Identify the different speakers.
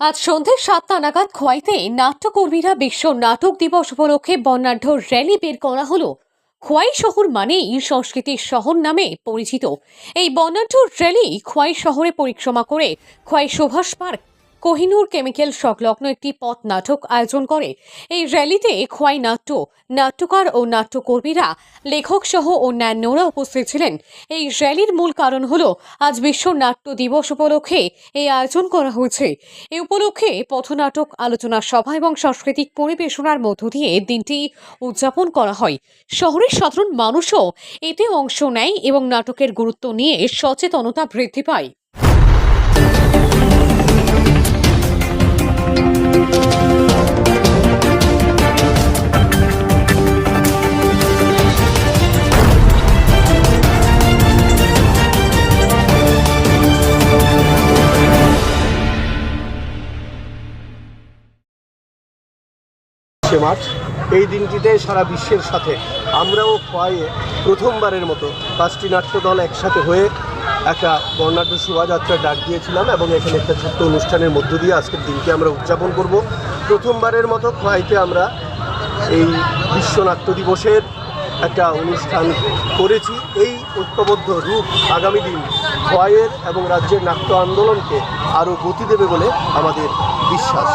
Speaker 1: আজ সন্ধে সাতটা নাগাদ খোয়াইতে নাট্যকর্মীরা বিশ্ব নাটক দিবস উপলক্ষে বর্ণাঢ্য র্যালি বের করা হলো। খোয়াই শহর মানেই সংস্কৃতির শহর নামে পরিচিত। এই বর্ণাঢ্য র্যালি খোয়াই শহরে পরিক্রমা করে খোয়াই সুভাষ পার্ক কোহিনুর কেমিক্যাল সংলগ্ন একটি পথ নাটক আয়োজন করে। এই র্যালিতে খোয়াই নাট্য, নাট্যকার ও নাট্যকর্মীরা লেখক সহ অন্যান্যরা উপস্থিত ছিলেন। এই র্যালির মূল কারণ হল, আজ বিশ্ব নাট্য দিবস উপলক্ষে এই আয়োজন করা হয়েছে। এ উপলক্ষে পথনাটক, আলোচনা সভা এবং সাংস্কৃতিক পরিবেশনার মধ্য দিয়ে দিনটি উদযাপন করা হয়। শহরের সাধারণ মানুষও এতে অংশ নেয় এবং নাটকের গুরুত্ব নিয়ে সচেতনতা বৃদ্ধি পায়।
Speaker 2: সে মার্চ এই দিনটিতে সারা বিশ্বের সাথে আমরাও খোয়াইয়ে প্রথমবারের মতো পাঁচটি নাট্যদল একসাথে হয়ে একটা বর্ণাঢ্য শোভাযাত্রা ডাক দিয়েছিলাম এবং এখানে একটা ছোট্ট অনুষ্ঠানের মধ্য দিয়ে আজকের দিনকে আমরা উদযাপন করব। প্রথমবারের মতো খোয়াইতে আমরা এই বিশ্ব নাট্য দিবসের একটা অনুষ্ঠান করেছি। এই ঐক্যবদ্ধ রূপ আগামী দিন খোয়াইয়ের এবং রাজ্যের নাট্য আন্দোলনকে আরও গতি দেবে বলে আমাদের বিশ্বাস।